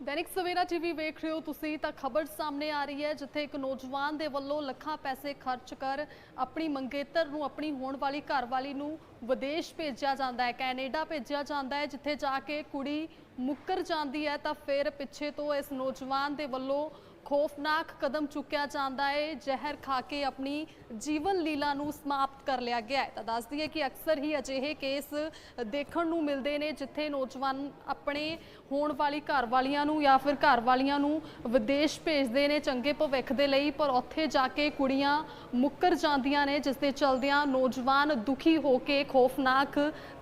Dainik Savera TV ਵੇਖ ਰਹੇ ਹੋ ਤੁਸੀਂ ਤਾਂ ਖਬਰ ਸਾਹਮਣੇ ਆ ਰਹੀ ਹੈ, ਜਿੱਥੇ ਇੱਕ ਨੌਜਵਾਨ ਦੇ ਵੱਲੋਂ ਲੱਖਾਂ ਪੈਸੇ ਖਰਚ ਕਰ ਆਪਣੀ ਮੰਗੇਤਰ ਨੂੰ ਆਪਣੀ ਹੋਣ ਵਾਲੀ ਘਰਵਾਲੀ ਨੂੰ ਵਿਦੇਸ਼ ਭੇਜਿਆ ਜਾਂਦਾ ਹੈ, ਕੈਨੇਡਾ ਭੇਜਿਆ ਜਾਂਦਾ ਹੈ, ਜਿੱਥੇ ਜਾ ਕੇ ਕੁੜੀ ਮੁੱਕਰ ਜਾਂਦੀ ਹੈ ਤਾਂ ਫਿਰ ਪਿੱਛੇ ਤੋਂ ਇਸ ਨੌਜਵਾਨ ਦੇ ਵੱਲੋਂ ਖੌਫਨਾਕ ਕਦਮ ਚੁੱਕਿਆ ਜਾਂਦਾ ਹੈ ਜ਼ਹਿਰ ਖਾ ਕੇ ਆਪਣੀ ਜੀਵਨ ਲੀਲਾ ਨੂੰ ਸਮਾਪਤ ਕਰ ਲਿਆ ਗਿਆ ਹੈ। ਤਾਂ ਦੱਸ ਦਈਏ ਕਿ ਅਕਸਰ ਹੀ ਅਜਿਹੇ ਕੇਸ ਦੇਖਣ ਨੂੰ ਮਿਲਦੇ ਨੇ, ਜਿੱਥੇ ਨੌਜਵਾਨ ਆਪਣੇ ਹੋਣ ਵਾਲੀ ਘਰ ਵਾਲੀਆਂ ਨੂੰ ਜਾਂ ਫਿਰ ਘਰ ਵਾਲੀਆਂ ਨੂੰ ਵਿਦੇਸ਼ ਭੇਜਦੇ ਨੇ ਚੰਗੇ ਭਵਿੱਖ ਦੇ ਲਈ, ਪਰ ਉੱਥੇ ਜਾ ਕੇ ਕੁੜੀਆਂ ਮੁੱਕਰ ਜਾਂਦੀਆਂ ਨੇ, ਜਿਸ ਦੇ ਚਲਦਿਆਂ ਨੌਜਵਾਨ ਦੁਖੀ ਹੋ ਕੇ ਖੌਫਨਾਕ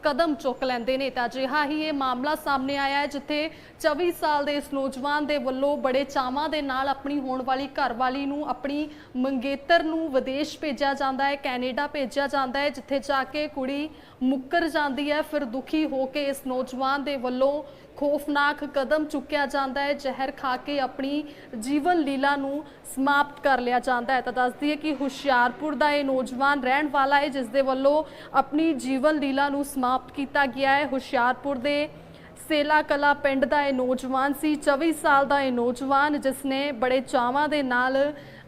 ਕਦਮ ਚੁੱਕ ਲੈਂਦੇ ਨੇ ਤਾਂ ਅਜਿਹਾ ਹੀ ਇਹ ਮਾਮਲਾ ਸਾਹਮਣੇ ਆਇਆ ਹੈ, ਜਿੱਥੇ 24 ਸਾਲ ਦੇ ਇਸ ਨੌਜਵਾਨ ਦੇ ਵੱਲੋਂ ਬੜੇ ਚਾਵਾਂ ਦੇ ਨਾਲ ਆਪਣੀ ਹੋਣ ਵਾਲੀ ਘਰਵਾਲੀ ਨੂੰ ਆਪਣੀ ਮੰਗੇਤਰ ਨੂੰ ਵਿਦੇਸ਼ ਭੇਜਿਆ ਜਾਂਦਾ ਹੈ, ਕੈਨੇਡਾ ਭੇਜਿਆ ਜਾਂਦਾ ਹੈ, ਜਿੱਥੇ ਜਾ ਕੇ ਕੁੜੀ ਮੁੱਕਰ ਜਾਂਦੀ ਹੈ, ਫਿਰ ਦੁਖੀ ਹੋ ਕੇ ਇਸ ਨੌਜਵਾਨ ਦੇ ਵੱਲੋਂ ਖੌਫਨਾਕ ਕਦਮ ਚੁੱਕਿਆ ਜਾਂਦਾ ਹੈ। ਜ਼ਹਿਰ ਖਾ ਕੇ ਆਪਣੀ ਜੀਵਨ ਲੀਲਾ ਨੂੰ ਸਮਾਪਤ ਕਰ ਲਿਆ ਜਾਂਦਾ ਹੈ। ਤਾਂ ਦੱਸਦੀ ਹੈ ਕਿ ਹੁਸ਼ਿਆਰਪੁਰ ਦਾ ਇਹ ਨੌਜਵਾਨ ਰਹਿਣ ਵਾਲਾ ਹੈ, ਜਿਸ ਦੇ ਵੱਲੋਂ ਆਪਣੀ ਜੀਵਨ ਲੀਲਾ ਨੂੰ ਸਮਾਪਤ ਕੀਤਾ ਗਿਆ ਹੈ। ਹੁਸ਼ਿਆਰਪੁਰ ਦੇ ਸੇਲਾ ਕਲਾ ਪਿੰਡ ਦਾ ਇਹ ਨੌਜਵਾਨ ਸੀ 24 ਸਾਲ ਦਾ ਇਹ ਨੌਜਵਾਨ, ਜਿਸ ਨੇ ਬੜੇ ਚਾਵਾਂ ਦੇ ਨਾਲ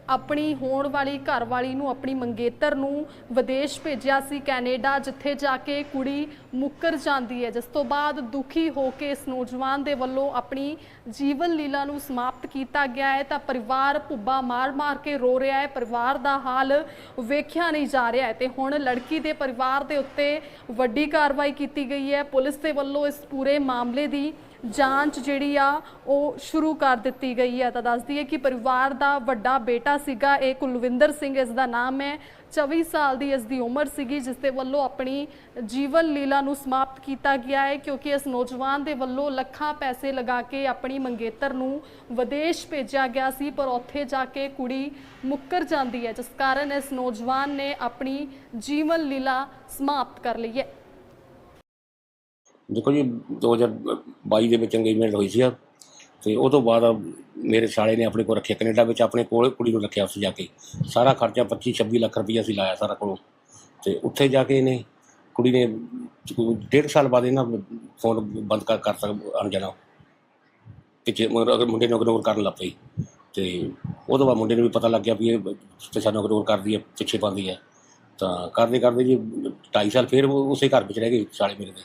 ਆਪਣੀ ਹੋਣ ਵਾਲੀ ਘਰਵਾਲੀ ਨੂੰ, ਆਪਣੀ ਮੰਗੇਤਰ ਨੂੰ ਵਿਦੇਸ਼ ਭੇਜਿਆ ਸੀ ਕੈਨੇਡਾ, ਜਿੱਥੇ ਜਾ ਕੇ ਕੁੜੀ ਮੁੱਕਰ ਜਾਂਦੀ ਹੈ। ਜਿਸ ਤੋਂ ਬਾਅਦ ਦੁਖੀ ਹੋ ਕੇ ਇਸ ਨੌਜਵਾਨ ਦੇ ਵੱਲੋਂ ਆਪਣੀ ਜੀਵਨ ਲੀਲਾ ਨੂੰ ਸਮਾਪਤ ਕੀਤਾ ਗਿਆ ਹੈ। ਤਾਂ ਪਰਿਵਾਰ ਭੁੱਬਾ ਮਾਰ-ਮਾਰ ਕੇ ਰੋ ਰਿਹਾ ਹੈ। ਪਰਿਵਾਰ ਦਾ ਹਾਲ ਵੇਖਿਆ ਨਹੀਂ ਜਾ ਰਿਹਾ ਹੈ। ਤੇ ਹੁਣ ਲੜਕੀ ਦੇ ਪਰਿਵਾਰ ਦੇ ਉੱਤੇ ਵੱਡੀ ਕਾਰਵਾਈ ਕੀਤੀ ਗਈ ਹੈ। ਪੁਲਿਸ ਦੇ ਵੱਲੋਂ ਇਸ ਪੂਰੇ ਮਾਮਲੇ ਦੀ ਜਾਂਚ ਜਿਹੜੀ ਆ, ਉਹ ਸ਼ੁਰੂ ਕਰ ਦਿੱਤੀ ਗਈ ਹੈ। ਤਾਂ ਦੱਸਦੀ ਹੈ ਕਿ ਪਰਿਵਾਰ ਦਾ ਵੱਡਾ ਬੇਟਾ ਸੀਗਾ, ਇਹ ਕੁਲਵਿੰਦਰ ਸਿੰਘ, ਇਸ ਦਾ ਨਾਮ ਹੈ। 24 ਸਾਲ ਦੀ ਇਸ ਦੀ ਉਮਰ ਸੀਗੀ, ਜਿਸ ਦੇ ਵੱਲੋਂ ਆਪਣੀ ਜੀਵਨ ਲੀਲਾ ਨੂੰ ਸਮਾਪਤ ਕੀਤਾ ਗਿਆ ਹੈ, ਕਿਉਂਕਿ ਇਸ ਨੌਜਵਾਨ ਦੇ ਵੱਲੋਂ ਲੱਖਾਂ ਪੈਸੇ ਲਗਾ ਕੇ ਆਪਣੀ ਮੰਗੇਤਰ ਨੂੰ ਵਿਦੇਸ਼ ਭੇਜਿਆ ਗਿਆ ਸੀ, ਪਰ ਉੱਥੇ ਜਾ ਕੇ ਕੁੜੀ ਮੁੱਕਰ ਜਾਂਦੀ ਹੈ, ਜਿਸ ਕਾਰਨ ਇਸ ਨੌਜਵਾਨ ਨੇ ਆਪਣੀ ਜੀਵਨ ਲੀਲਾ ਸਮਾਪਤ ਕਰ ਲਈ ਹੈ। ਦੇਖੋ ਜੀ 2022 ਦੇ ਵਿੱਚ ਇੰਗੇਜਮੈਂਟ ਹੋਈ ਸੀ ਤੇ ਉਹ ਤੋਂ ਬਾਅਦ ਮੇਰੇ ਸਾਲੇ ਨੇ ਆਪਣੇ ਕੋਲ ਰੱਖਿਆ ਕੈਨੇਡਾ ਵਿੱਚ, ਆਪਣੇ ਕੋਲ ਕੁੜੀ ਨੂੰ ਰੱਖਿਆ ਉਸ ਜਾ ਕੇ। ਸਾਰਾ ਖਰਚਾ 25 26 ਲੱਖ ਰੁਪਈਆ ਸੀ ਲਾਇਆ ਸਾਰਾ ਕੋਲੋਂ। ਤੇ ਉੱਥੇ ਜਾ ਕੇ ਇਹਨੇ ਕੁੜੀ ਨੇ ਡੇਢ ਸਾਲ ਬਾਅਦ ਇਹਨਾਂ ਫੋਨ ਬੰਦ ਕਰ ਕਰ ਸਕ, ਅਣ ਜਾਣਾ। ਪਿੱਛੇ ਅਗਰ ਮੁੰਡੇ ਨੂੰ ਇਗਨੋਰ ਕਰਨ ਲੱਗ ਪਈ। ਤੇ ਉਹ ਤੋਂ ਬਾਅਦ ਮੁੰਡੇ ਨੂੰ ਵੀ ਪਤਾ ਲੱਗ ਗਿਆ ਵੀ ਇਹ ਤੇ ਸਾਨੂੰ ਇਗਨੋਰ ਕਰਦੀ ਹੈ, ਪਿੱਛੇ ਪਾਉਂਦੀ ਹੈ। ਤਾਂ ਕਰਦੇ ਕਰਦੇ ਜੀ 2.5 ਸਾਲ ਫਿਰ ਉਸੇ ਘਰ ਵਿੱਚ ਰਹਿ ਗਏ ਸਾਲੇ ਮੇਰੇ ਦੇ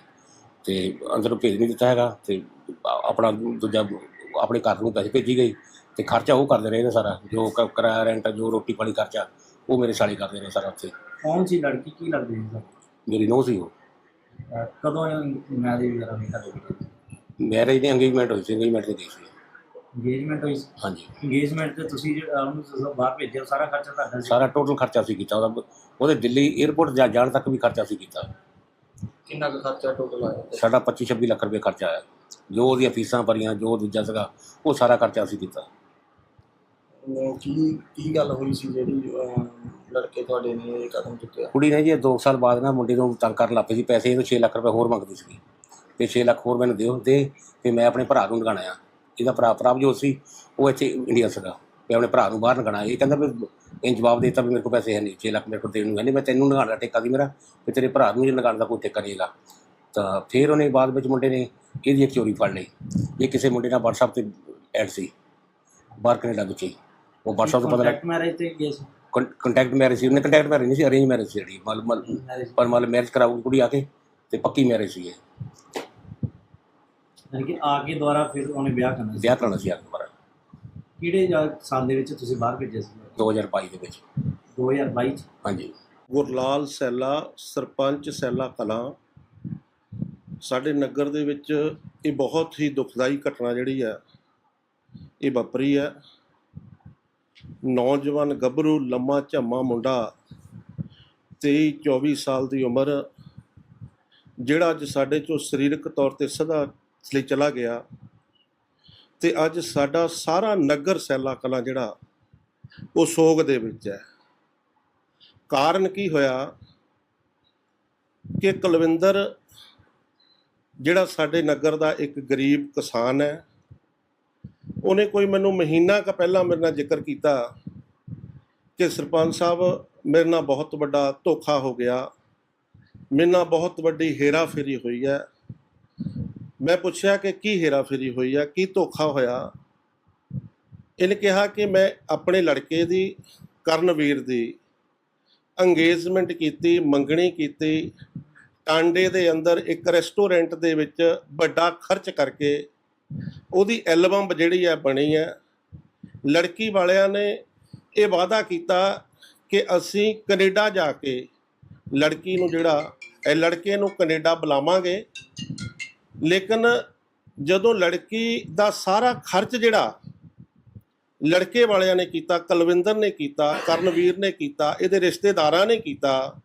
ਤੇ ਅੰਦਰੋਂ ਭੇਜ ਨਹੀਂ ਦਿੱਤਾ ਹੈਗਾ ਤੇ ਆਪਣਾ ਦੂਜਾ ਆਪਣੇ ਘਰ ਨੂੰ ਪੈਸੇ ਭੇਜੀ ਗਈ ਤੇ ਖਰਚਾ ਉਹ ਕਰਦੇ ਰਹੇ ਨੇ ਸਾਰਾ ਜੋ ਕ- ਕਿਰਾਇਆ ਰੈਂਟ ਜੋ ਰੋਟੀ ਪਾਣੀ ਖਰਚਾ ਉਹ ਮੇਰੇ ਸਾਲੇ ਕਰਦੇ ਰਹੇ ਸਾਰਾ ਉੱਥੇ। ਕੌਣ ਸੀ ਲੜਕੀ? ਕੀ ਲੱਗਦੀ ਸੀ ਤੁਹਾਨੂੰ? ਮੇਰੀ ਨੋਹ ਸੀ ਉਹ। ਅਹ ਕਦੋਂ ਮੈਰਿਜ ਵਗੈਰਾ ਨਹੀਂ ਕਰਦੇ ਮੈਰਿਜ ਦੀ ਇੰਗੇਜਮੈਂਟ ਹੋਈ ਸੀ ਇੰਗੇਜਮੈਂਟ ਤੇ ਗਈ ਸੀ। ਇੰਗੇਜਮੈਂਟ ਹੋਈ ਹਾਂਜੀ। ਇੰਗੇਜਮੈਂਟ ਤੇ ਤੁਸੀਂ ਜਿਹੜਾ ਉਹਨੂੰ ਤੁਸੀਂ ਬਾਹਰ ਭੇਜਿਆ ਉਹ ਸਾਰਾ ਖਰਚਾ ਤੁਹਾਡਾ ਸੀ? ਸਾਰਾ ਟੋਟਲ ਖਰਚਾ ਸੀ ਕੀਤਾ। ਉਹਦਾ ਉਹਦੇ ਦਿੱਲੀ 에ਅਰਪੋਰਟ ਜਾ ਜਾਣ ਤੱਕ ਵੀ ਖਰਚਾ ਸੀ ਕੀਤਾ। ਕਿੰਨਾ ਕੁ ਖਰਚਾ ਟੋਟਲ ਆਇਆ ਸਾਡਾ 25 26 ਲੱਖ ਰੁਪਏ ਖਰਚਾ ਆਇਆ। ਜੋ ਉਹਦੀਆਂ ਫੀਸਾਂ ਭਰੀਆਂ ਜੋ ਦੂਜਾ ਸੀਗਾ ਉਹ ਸਾਰਾ ਖਰਚਾ ਅਸੀਂ ਕੀਤਾ ਕੀ ਕੀ ਗੱਲ ਹੋਈ ਸੀ ਜਿਹੜੀ ਅਹ, ਲੜਕੇ ਤੁਹਾਡੇ ਨੇ ਇਹ ਕਦਮ ਚੁੱਕਿਆ? ਕੁੜੀ ਨੇ ਜੀ 2 ਸਾਲ ਬਾਅਦ ਨਾ ਮੁੰਡੇ ਨੂੰ ਤੰਗ ਕਰਨ ਲੱਗ ਪਈ ਸੀ। ਪੈਸੇ ਇਹਨੂੰ 6 ਲੱਖ ਰੁਪਏ ਹੋਰ ਮੰਗਦੀ ਸੀ ਤੇ 6 ਲੱਖ ਹੋਰ ਮੈਨੂੰ ਦਿਓ ਦੇ ਤੇ ਮੈਂ ਆਪਣੇ ਭਰਾ ਨੂੰ ਲਗਾਣਾ ਆ। ਇਹਦਾ ਭਰਾ ਪ੍ਰਭਜੋਤ ਸੀ ਉਹ ਇੱਥੇ ਇੰਡੀਆ ਸੀਗਾ। ਤੇ ਆਪਣੇ ਭਰਾ ਨੂੰ ਬਾਹਰ ਲਗਾਣਾ ਇਹ ਕਹਿੰਦਾ ਵੀ ਇਹ ਜਵਾਬ ਦੇਤਾ ਵੀ ਮੇਰੇ ਕੋਲ ਪੈਸੇ ਹੈ ਨਹੀਂ। 6 ਲੱਖ ਮੇਰੇ ਕੋਲ ਦੇਣ ਨੂੰ ਹੈ ਨਹੀਂ ਮੈਂ ਤੈਨੂੰ ਲਗਾਉਣ ਦਾ ਠੇਕਾ ਸੀ ਮੇਰਾ ਤੇ ਤੇਰੇ ਭਰਾ ਨੂੰ ਜੇ ਲਗਾਉਣ ਦਾ ਕੋਈ ਠੇਕਾ ਨਹੀਂਗਾ ਤਾਂ ਫਿਰ ਉਹਨੇ ਬਾਅਦ ਵਿੱਚ ਮੁੰਡੇ ਨੇ ਇਹਦੀ ਇੱਕ ਚੋਰੀ ਫੜ ਲਈ। ਇਹ ਕਿਸੇ ਮੁੰਡੇ ਨਾਲ WhatsApp ਤੇ ਐਡ ਸੀ। ਬਾਹਰ ਕੈਨੇਡਾ ਵਿੱਚ ਉਹ WhatsApp ਤੋਂ ਪਤਾ ਲੱਗ ਮੈਰਿਜ ਤੇ ਸੀ। ਕੰਟੈਕਟ ਮੈਰਿਜ ਸੀ। ਉਹਨੇ ਕੰਟੈਕਟ ਮੈਰਿਜ ਨਹੀਂ ਸੀ ਅਰੇਂਜ ਮੈਰਿਜ ਸੀ ਜਿਹੜੀ। ਮਲ ਮਲ ਮੈਰਿਜ ਪਰ ਮਲ ਮੈਰਿਜ ਕਰਾਉ ਕੁੜੀ ਆ ਕੇ ਤੇ ਪੱਕੀ ਮੈਰਿਜ ਸੀ ਇਹ। ਯਾਨੀ ਕਿ ਆ ਕੇ ਦੁਬਾਰਾ ਫਿਰ ਉਹਨੇ ਵਿਆਹ ਕਰਨਾ ਸੀ। ਵਿਆਹ ਕਰਾਉਣਾ ਸੀ ਆ ਦੁਬਾਰਾ। ਕਿਹੜੇ ਜਾ- ਸਾਲ ਦੇ ਵਿੱਚ ਤੁਸੀਂ ਬਾਹਰ ਭੇਜਿਆ ਸੀ? 2022 ਦੇ ਵਿੱਚ। 2022 ਚ? ਹਾਂਜੀ। ਗੁਰਲਾਲ ਸੈਲਾ ਸਰਪੰਚ ਸੈਲਾ ਕਲਾਂ। ਸਾਡੇ ਨਗਰ ਦੇ ਵਿੱਚ ਇਹ ਬਹੁਤ ਹੀ ਦੁਖਦਾਈ ਘਟਨਾ ਜਿਹੜੀ ਹੈ ਇਹ ਵਾਪਰੀ ਹੈ। ਨੌਜਵਾਨ ਗੱਭਰੂ ਲੰਮਾ ਝੰਮਾ ਮੁੰਡਾ 23 24 ਸਾਲ ਦੀ ਉਮਰ ਜਿਹੜਾ ਅੱਜ ਸਾਡੇ ਚੋਂ ਸਰੀਰਕ ਤੌਰ ਤੇ ਸਦਾ ਲਈ ਚਲਾ ਗਿਆ। ਤੇ ਅੱਜ ਸਾਡਾ ਸਾਰਾ ਨਗਰ ਸੈਲਾ ਕਲਾਂ ਜਿਹੜਾ, ਉਹ ਸੋਗ ਦੇ ਵਿੱਚ ਹੈ। ਕਾਰਨ ਕੀ ਹੋਇਆ ਕਿ ਕੁਲਵਿੰਦਰ, ਜਿਹੜਾ ਸਾਡੇ ਨਗਰ ਦਾ ਇੱਕ ਗਰੀਬ ਕਿਸਾਨ ਹੈ, ਉਹਨੇ ਕੋਈ ਮੈਨੂੰ ਮਹੀਨਾ ਕ ਪਹਿਲਾਂ ਮੇਰੇ ਨਾਲ ਜ਼ਿਕਰ ਕੀਤਾ ਕਿ ਸਰਪੰਚ ਸਾਹਿਬ, ਮੇਰੇ ਨਾਲ ਬਹੁਤ ਵੱਡਾ ਧੋਖਾ ਹੋ ਗਿਆ। ਮੇਰੇ ਨਾਲ ਬਹੁਤ ਵੱਡੀ ਹੇਰਾਫੇਰੀ ਹੋਈ ਹੈ। ਮੈਂ ਪੁੱਛਿਆ ਕਿ ਕੀ ਹੇਰਾਫੇਰੀ ਹੋਈ ਆ, ਕੀ ਧੋਖਾ ਹੋਇਆ? ਇਹਨੇ ਕਿਹਾ ਕਿ ਮੈਂ ਆਪਣੇ ਲੜਕੇ ਦੀ, ਕਰਨਵੀਰ ਦੀ ਅੰਗੇਜਮੈਂਟ ਕੀਤੀ, ਮੰਗਣੀ ਕੀਤੀ, ਟਾਂਡੇ ਦੇ ਅੰਦਰ ਇੱਕ ਰੈਸਟੋਰੈਂਟ ਦੇ ਵਿੱਚ ਵੱਡਾ ਖਰਚ ਕਰਕੇ ਉਹਦੀ ਐਲਬਮ ਜਿਹੜੀ ਹੈ ਬਣੀ ਹੈ ਲੜਕੀ ਵਾਲਿਆਂ ਨੇ ਇਹ ਵਾਅਦਾ ਕੀਤਾ ਕਿ ਅਸੀਂ ਕੈਨੇਡਾ ਜਾ ਕੇ ਲੜਕੀ ਨੂੰ ਜਿਹੜਾ, ਇਹ ਲੜਕੇ ਨੂੰ ਕੈਨੇਡਾ ਬੁਲਾਵਾਂਗੇ। ਲੇਕਿਨ ਜਦੋਂ ਲੜਕੀ ਦਾ ਸਾਰਾ ਖਰਚ ਜਿਹੜਾ ਲੜਕੇ ਵਾਲਿਆਂ ਨੇ ਕੀਤਾ, ਕਲਵਿੰਦਰ ਨੇ ਕੀਤਾ, ਕਰਨਵੀਰ ਨੇ ਕੀਤਾ, ਇਹਦੇ ਰਿਸ਼ਤੇਦਾਰਾਂ ਨੇ ਕੀਤਾ,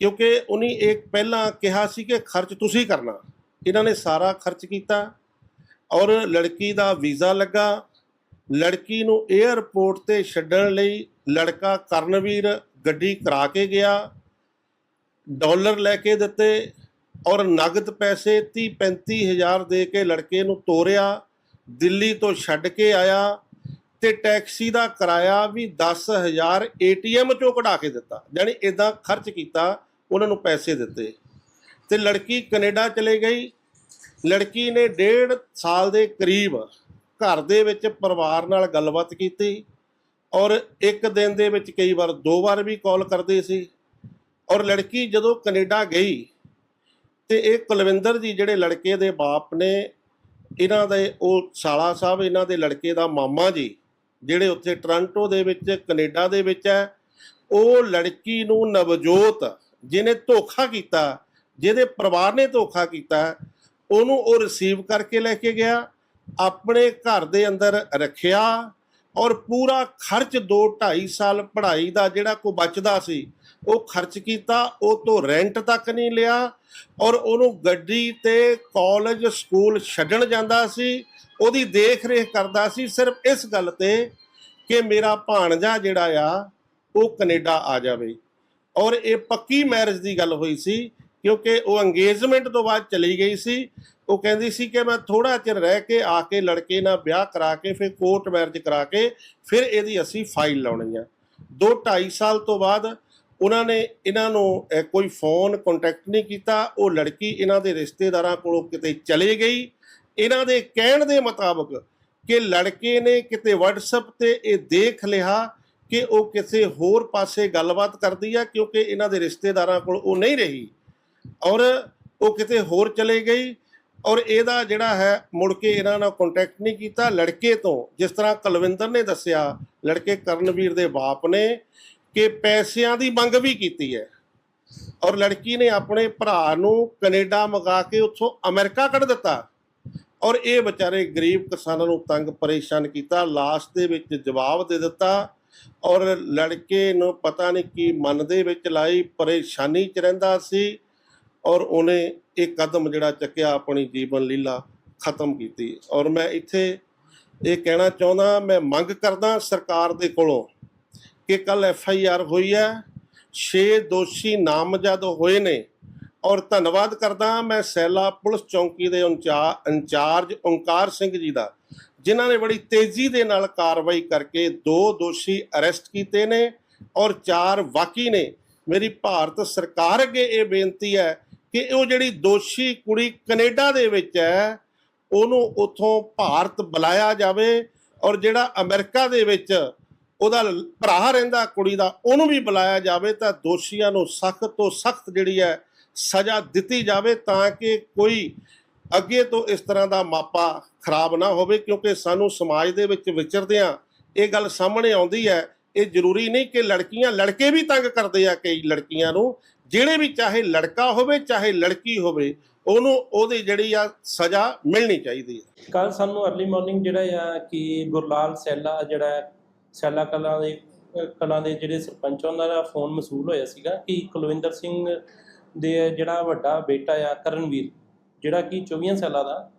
ਕਿਉਂਕਿ ਉਹਨੇ ਇੱਕ ਪਹਿਲਾਂ ਕਿਹਾ ਸੀ ਕਿ ਖਰਚ ਤੁਸੀਂ ਕਰਨਾ। ਇਹਨਾਂ ਨੇ ਸਾਰਾ ਖਰਚ ਕੀਤਾ ਔਰ ਲੜਕੀ ਦਾ ਵੀਜ਼ਾ ਲੱਗਾ। ਲੜਕੀ ਨੂੰ 에ਅਰਪੋਰਟ ਤੇ ਛੱਡਣ ਲਈ ਲੜਕਾ ਕਰਨਵੀਰ ਗੱਡੀ ਕਰਾ ਕੇ ਗਿਆ, ਡਾਲਰ ਲੈ ਕੇ ਦਿੱਤੇ ਔਰ ਨਗਦ ਪੈਸੇ 30 35 ਹਜ਼ਾਰ ਦੇ ਕੇ ਲੜਕੇ ਨੂੰ ਤੋਰਿਆ, ਦਿੱਲੀ ਤੋਂ ਛੱਡ ਕੇ ਆਇਆ ਤੇ ਟੈਕਸੀ ਦਾ ਕਿਰਾਇਆ ਵੀ 10000 ਏਟੀਐਮ ਚੋਂ ਕਢਾ ਕੇ ਦਿੱਤਾ ਯਾਨੀ ਇਦਾਂ ਖਰਚ ਕੀਤਾ, ਉਹਨਾਂ ਨੂੰ ਪੈਸੇ ਦਿੱਤੇ। ਤੇ ਲੜਕੀ ਕੈਨੇਡਾ ਚਲੇ ਗਈ। ਲੜਕੀ ਨੇ ਡੇਢ ਸਾਲ ਦੇ ਕਰੀਬ ਘਰ ਦੇ ਵਿੱਚ ਪਰਿਵਾਰ ਨਾਲ ਗੱਲਬਾਤ ਕੀਤੀ ਔਰ ਇੱਕ ਦਿਨ ਦੇ ਵਿੱਚ ਕਈ ਵਾਰ ਦੋ ਵਾਰ ਵੀ ਕਾਲ ਕਰਦੇ ਸੀ। ਔਰ ਲੜਕੀ ਜਦੋਂ ਕੈਨੇਡਾ ਗਈ ਤੇ ਇਹ ਕੁਲਵਿੰਦਰ ਜੀ ਜਿਹੜੇ ਲੜਕੇ ਦੇ ਬਾਪ ਨੇ, ਇਹਨਾਂ ਦੇ ਉਹ ਸਾਲਾ ਸਾਹਿਬ, ਇਹਨਾਂ ਦੇ ਲੜਕੇ ਦਾ ਮਾਮਾ ਜੀ, ਜਿਹੜੇ ਉੱਥੇ ਟੋਰਾਂਟੋ ਦੇ ਵਿੱਚ, ਕੈਨੇਡਾ ਦੇ ਵਿੱਚ ਹੈ, ਉਹ ਲੜਕੀ ਨੂੰ ਨਵਜੋਤ ਜਿਹਨੇ ਧੋਖਾ ਕੀਤਾ, ਜਿਹਦੇ ਪਰਿਵਾਰ ਨੇ ਧੋਖਾ ਕੀਤਾ, ਉਹਨੂੰ ਉਹ ਰਿਸੀਵ ਕਰਕੇ ਲੈ ਕੇ ਗਿਆ, ਆਪਣੇ ਘਰ ਦੇ ਅੰਦਰ ਰੱਖਿਆ ਔਰ ਪੂਰਾ ਖਰਚ 2 2.5 ਸਾਲ ਪੜ੍ਹਾਈ ਦਾ ਜਿਹੜਾ ਕੋ ਬਚਦਾ ਸੀ, ਉਹ ਖਰਚ ਕੀਤਾ, ਉਹ ਤੋਂ ਰੈਂਟ ਤੱਕ ਨਹੀਂ ਲਿਆ ਔਰ ਉਹਨੂੰ ਗੱਡੀ ਤੇ ਕਾਲਜ ਸਕੂਲ ਛੱਡਣ ਜਾਂਦਾ ਸੀ, ਉਹਦੀ ਦੇਖ ਰੇਖ ਕਰਦਾ ਸੀ, ਸਿਰਫ ਇਸ ਗੱਲ ਤੇ ਕਿ ਮੇਰਾ ਭਾਣਜਾ ਜਿਹੜਾ ਆ, ਉਹ ਕੈਨੇਡਾ ਆ ਜਾਵੇ। ਔਰ ਇਹ ਪੱਕੀ ਮੈਰਿਜ ਦੀ ਗੱਲ ਹੋਈ ਸੀ, ਕਿਉਂਕਿ ਉਹ ਅੰਗੇਜਮੈਂਟ ਤੋਂ ਬਾਅਦ ਚਲੀ ਗਈ ਸੀ ਉਹ ਕਹਿੰਦੀ ਸੀ ਕਿ ਮੈਂ ਥੋੜਾ ਚਿਰ ਰਹਿ ਕੇ ਆ ਕੇ ਲੜਕੇ ਨਾਲ ਵਿਆਹ ਕਰਾ ਕੇ, ਫਿਰ ਕੋਰਟ ਮੈਰਿਜ ਕਰਾ ਕੇ, ਫਿਰ ਇਹਦੀ ਅਸੀਂ ਫਾਈਲ ਲਾਉਣੀ ਆ। 2 2.5 ਸਾਲ ਤੋਂ ਬਾਅਦ ਉਹਨਾਂ ਨੇ ਇਹਨਾਂ ਨੂੰ ਕੋਈ ਫੋਨ ਕੰਟੈਕਟ ਨਹੀਂ ਕੀਤਾ। ਉਹ ਲੜਕੀ ਇਹਨਾਂ ਦੇ ਰਿਸ਼ਤੇਦਾਰਾਂ ਕੋਲੋਂ ਕਿਤੇ ਚਲੇ ਗਈ। ਇਹਨਾਂ ਦੇ ਕਹਿਣ ਦੇ ਮੁਤਾਬਕ ਕਿ ਲੜਕੇ ਨੇ ਕਿਤੇ WhatsApp ਤੇ ਇਹ ਦੇਖ ਲਿਆ ਕਿ ਉਹ ਕਿਸੇ ਹੋਰ ਪਾਸੇ ਗੱਲਬਾਤ ਕਰਦੀ ਆ, ਕਿਉਂਕਿ ਇਹਨਾਂ ਦੇ ਰਿਸ਼ਤੇਦਾਰਾਂ ਕੋਲ ਉਹ ਨਹੀਂ ਰਹੀ। ਔਰ ਉਹ ਕਿਤੇ ਹੋਰ ਚਲੇ ਗਈ। ਔਰ ਇਹਦਾ ਜਿਹੜਾ ਹੈ, ਮੁੜ ਕੇ ਇਹਨਾਂ ਨਾਲ ਕੰਟੈਕਟ ਨਹੀਂ ਕੀਤਾ, ਲੜਕੇ ਤੋਂ। ਜਿਸ ਤਰ੍ਹਾਂ ਕੁਲਵਿੰਦਰ ਨੇ ਦੱਸਿਆ, ਲੜਕੇ ਕਰਨਵੀਰ ਦੇ ਬਾਪ ਨੇ ਕਿ ਪੈਸਿਆਂ ਦੀ ਮੰਗ ਵੀ ਕੀਤੀ ਹੈ। ਔਰ ਲੜਕੀ ਨੇ ਆਪਣੇ ਭਰਾ ਨੂੰ ਕੈਨੇਡਾ ਮੰਗਾ ਕੇ ਉੱਥੋਂ ਅਮਰੀਕਾ ਕੱਢ ਦਿੱਤਾ। ਔਰ ਇਹ ਵਿਚਾਰੇ ਗਰੀਬ ਕਿਸਾਨਾਂ ਨੂੰ ਤੰਗ ਪਰੇਸ਼ਾਨ ਕੀਤਾ ਲਾਸਟ ਦੇ ਵਿੱਚ ਜਵਾਬ ਦੇ ਦਿੱਤਾ। ਔਰ ਲੜਕੇ ਨੂੰ ਪਤਾ ਨਹੀਂ ਕੀ ਮਨ ਦੇ ਵਿੱਚ ਲਾਈ, ਪਰੇਸ਼ਾਨੀ ਚ ਰਹਿੰਦਾ ਸੀ। ਔਰ ਉਹਨੇ ਇਹ ਕਦਮ ਜਿਹੜਾ ਚੱਕਿਆ ਆਪਣੀ ਜੀਵਨ ਲੀਲਾ ਖਤਮ ਕੀਤੀ। ਔਰ ਮੈਂ ਇੱਥੇ ਇਹ ਕਹਿਣਾ ਚਾਹੁੰਦਾ, ਮੈਂ ਮੰਗ ਕਰਦਾ ਸਰਕਾਰ ਦੇ ਕੋਲੋਂ ਕਿ ਕੱਲ ਐਫ ਆਈ ਆਰ ਹੋਈ ਹੈ 6 ਦੋਸ਼ੀ ਨਾਮਜ਼ਦ ਹੋਏ ਨੇ। ਔਰ ਧੰਨਵਾਦ ਕਰਦਾ ਮੈਂ ਸੈਲਾ ਪੁਲਿਸ ਚੌਂਕੀ ਦੇ ਇੰਚਾ- ਇੰਚਾਰਜ ਓਂਕਾਰ ਸਿੰਘ ਜੀ ਦਾ, ਜਿਨ੍ਹਾਂ ਨੇ ਬੜੀ ਤੇਜ਼ੀ ਦੇ ਨਾਲ ਕਾਰਵਾਈ ਕਰਕੇ ਦੋ ਦੋਸ਼ੀ ਅਰੈਸਟ ਕੀਤੇ ਨੇ ਔਰ ਚਾਰ ਬਾਕੀ ਨੇ। ਮੇਰੀ ਭਾਰਤ ਸਰਕਾਰ ਅੱਗੇ ਇਹ ਬੇਨਤੀ ਹੈ ਕਿ ਉਹ ਜਿਹੜੀ ਦੋਸ਼ੀ ਕੁੜੀ ਕੈਨੇਡਾ ਦੇ ਵਿੱਚ ਹੈ, ਉਹਨੂੰ ਉਥੋਂ ਭਾਰਤ ਬੁਲਾਇਆ ਜਾਵੇ ਔਰ ਜਿਹੜਾ ਅਮਰੀਕਾ ਦੇ ਵਿੱਚ ਉਹਦਾ ਭਰਾ ਰਹਿੰਦਾ, ਕੁੜੀ ਦਾ, ਉਹਨੂੰ ਵੀ ਬੁਲਾਇਆ ਜਾਵੇ ਤਾਂ ਦੋਸ਼ੀਆਂ ਨੂੰ ਸਖਤ ਤੋਂ ਸਖਤ ਜਿਹੜੀ ਹੈ ਸਜ਼ਾ ਦਿੱਤੀ ਜਾਵੇ ਤਾਂ ਕਿ ਕੋਈ ਅੱਗੇ ਤੋਂ ਇਸ ਤਰ੍ਹਾਂ ਦਾ ਮਾਪਾ ਖਰਾਬ ਨਾ ਹੋਵੇ, ਕਿਉਂਕਿ ਸਾਨੂੰ ਸਮਾਜ ਦੇ ਵਿੱਚ ਵਿਚਰਦਿਆਂ ਇਹ ਗੱਲ ਸਾਹਮਣੇ ਆਉਂਦੀ ਹੈ। ਇਹ ਜ਼ਰੂਰੀ ਨਹੀਂ ਕਿ ਲੜਕੀਆਂ ਲੜਕੇ ਵੀ ਤੰਗ ਕਰਦੇ ਆ ਕਈ ਲੜਕੀਆਂ ਨੂੰ ਜਿਹੜੇ ਵੀ ਚਾਹੇ ਲੜਕਾ ਹੋਵੇ ਚਾਹੇ ਲੜਕੀ ਹੋਵੇ ਉਹਨੂੰ ਉਹਦੀ ਜਿਹੜੀ ਆ ਸਜ਼ਾ ਮਿਲਣੀ ਚਾਹੀਦੀ ਹੈ। ਕੱਲ ਸਾਨੂੰ ਅਰਲੀ ਮਾਰਨਿੰਗ ਜਿਹੜਾ ਆ ਕਿ ਗੁਰਲਾਲ ਸੈਲਾ ਜਿਹੜਾ ਸੈਲਾ ਕਲਾਂ ਦੇ ਕਲਾਂ ਦੇ ਜਿਹੜੇ ਸਰਪੰਚ ਆ, ਉਹਨਾਂ ਦਾ ਫੋਨ ਮਸੂਲ ਹੋਇਆ ਸੀਗਾ ਕਿ ਕੁਲਵਿੰਦਰ ਸਿੰਘ ਦੇ ਜਿਹੜਾ ਵੱਡਾ ਬੇਟਾ ਆ ਕਰਨਵੀਰ ਜਿਹੜਾ ਕਿ 24 ਸਾਲਾਂ ਦਾ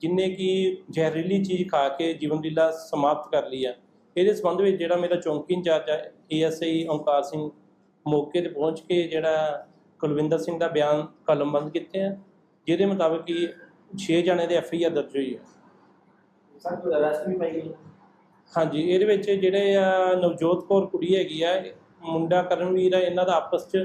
ਜਿਨੇ ਕਿ ਜ਼ਹਿਰੀਲੀ ਚੀਜ਼ ਖਾ ਕੇ ਜੀਵਨ ਲੀਲਾ ਸਮਾਪਤ ਕਰ ਲਈ ਆ। ਇਹਦੇ ਸੰਬੰਧ ਵਿੱਚ ਜਿਹੜਾ ਮੇਰਾ ਚੌਂਕੀ ਇੰਚਾਰਜ ਹੈ ਏਐਸਆਈ ਓਂਕਾਰ ਸਿੰਘ ਮੌਕੇ ਤੇ ਪਹੁੰਚ ਕੇ ਜਿਹੜਾ ਕੁਲਵਿੰਦਰ ਸਿੰਘ ਦਾ ਬਿਆਨ ਕਲਮਬੰਦ ਕੀਤੇ ਆ ਜਿਹਦੇ ਮੁਤਾਬਕ ਕਿ 6 ਜਣੇ ਦੇ ਐਫਆਈਆਰ ਦਰਜ ਹੋਈ ਹੈ ਸਰ ਕੋਈ ਅਰੈਸਟ ਵੀ ਪਾਈ ਗਈ? ਹਾਂਜੀ ਇਹਦੇ ਵਿੱਚ ਜਿਹੜੇ ਆ ਨਵਜੋਤ ਕੌਰ ਕੁੜੀ ਹੈਗੀ ਆ ਮੁੰਡਾ ਕਰਨਵੀਰ ਆ ਇਹਨਾਂ ਦਾ ਆਪਸ ਚ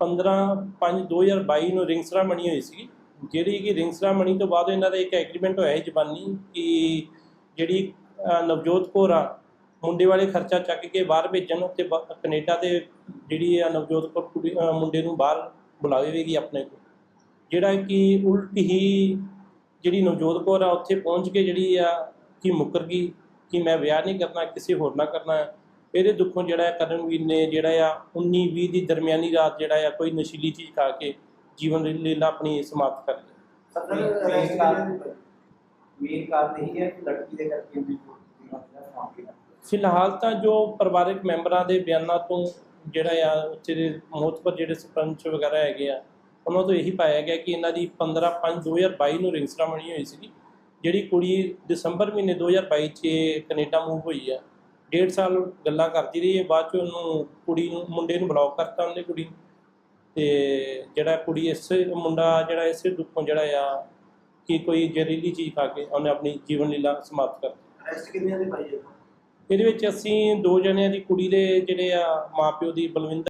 15 5 2022 ਨੂੰ ਰਿੰਗਸਰਾ ਬਣੀ ਹੋਈ ਸੀ ਜਿਹੜੀ ਕਿ ਰਿੰਗ ਸੈਰਾਮਨੀ ਤੋਂ ਬਾਅਦ ਇਹਨਾਂ ਦਾ ਇੱਕ ਐਗਰੀਮੈਂਟ ਹੋਇਆ ਹੈ ਜ਼ਬਾਨੀ ਕਿ ਜਿਹੜੀ ਨਵਜੋਤ ਕੌਰ ਆ ਮੁੰਡੇ ਵਾਲੇ ਖਰਚਾ ਚੱਕ ਕੇ ਬਾਹਰ ਭੇਜਣ ਤੇ ਕੈਨੇਡਾ ਤੇ ਜਿਹੜੀ ਆ ਨਵਜੋਤ ਕੌਰ ਕੁੜੀ ਅਹ, ਮੁੰਡੇ ਨੂੰ ਬਾਹਰ ਬੁਲਾਵੇਗੀ ਆਪਣੇ ਕੋਲ। ਜਿਹੜਾ ਕਿ ਉਲਟ ਹੀ ਜਿਹੜੀ ਨਵਜੋਤ ਕੌਰ ਆ ਉੱਥੇ ਪਹੁੰਚ ਕੇ ਜਿਹੜੀ ਆ ਕਿ ਮੁੱਕਰ ਗਈ ਕਿ ਮੈਂ ਵਿਆਹ ਨਹੀਂ ਕਰਨਾ ਕਿਸੇ ਹੋਰ ਨਾਲ ਕਰਨਾ। ਹੈ। ਇਹਦੇ ਦੁੱਖੋਂ ਜਿਹੜਾ ਕਰਨਵੀਰ ਨੇ ਜਿਹੜਾ ਆ 19 20 ਦੀ ਦਰਮਿਆਨੀ ਰਾਤ ਜਿਹੜਾ ਆ ਕੋਈ ਨਸ਼ੀਲੀ ਚੀਜ਼ ਖਾ ਕੇ ਜੀਵਨ ਲੀਲਾ ਆਪਣੀ ਸਮਾਪਤ ਕਰ ਲਈ। ਮੇਨ ਕਾਰਨ ਮੇਨ ਕਾਰਨ ਇਹੀ ਹੈ ਕਿ ਲੜਕੀ ਦੇ ਕਰਕੇ ਵੀ ਮਾਮਲੇ ਦਾ ਫਿਲਹਾਲ ਤਾਂ ਜੋ ਪਰਿਵਾਰਕ ਮੈਂਬਰਾਂ ਦੇ ਬਿਆਨਾਂ ਤੋਂ ਜਿਹੜਾ ਆ ਉੱਥੇ ਦੇ ਮੋਤਬਰ ਜਿਹੜੇ ਸਰਪੰਚ ਵਗੈਰਾ ਹੈਗੇ ਆ, ਉਹਨਾਂ ਤੋਂ ਇਹੀ ਪਾਇਆ ਗਿਆ ਕਿ ਇਹਨਾਂ ਦੀ 15 5 2022 ਨੂੰ ਰਿੰਗ ਸੈਰਾਮਨੀ ਹੋਈ ਸੀ ਜਿਹੜੀ ਕੁੜੀ ਦਸੰਬਰ ਮਹੀਨੇ 2022 ਚ ਕੈਨੇਡਾ ਮੂਵ ਹੋਈ ਆ। ਡੇਢ ਸਾਲ ਗੱਲਾਂ ਕਰਦੀ ਰਹੀ ਹੈ ਬਾਅਦ ਚ ਉਹਨੂੰ ਕੁੜੀ ਨੂੰ, ਮੁੰਡੇ ਨੂੰ ਬਲੌਕ ਕਰਤਾ ਉਹਨੇ ਕੁੜੀ ਨੂੰ। ਤੇ ਜਿਹੜਾ ਕੁੜੀ ਇਸੇ ਮੁੰਡਾ ਜਿਹੜਾ ਇਸੇ ਦੁੱਖੋਂ ਜਿਹੜਾ ਆ ਕਿ ਕੋਈ ਜ਼ਹਿਰੀਲੀ ਚੀਜ਼ ਖਾ ਕੇ ਉਹਨੇ ਆਪਣੀ ਜੀਵਨ ਲੀਲਾ ਸਮਾਪਤ ਕਰ ਦਿੱਤੀ। ਅਰੈਸਟ ਕਿੰਨਿਆਂ ਦੇ ਪਾਈ ਹੈ ਇਹਦੇ ਵਿੱਚ ਅਸੀਂ ਦੋ ਜਣਿਆਂ ਦੀ ਕੁੜੀ ਦੇ ਜਿਹੜੇ ਆ ਮਾਪਿਓ ਦੀ ਬਲਵਿੰਦਰ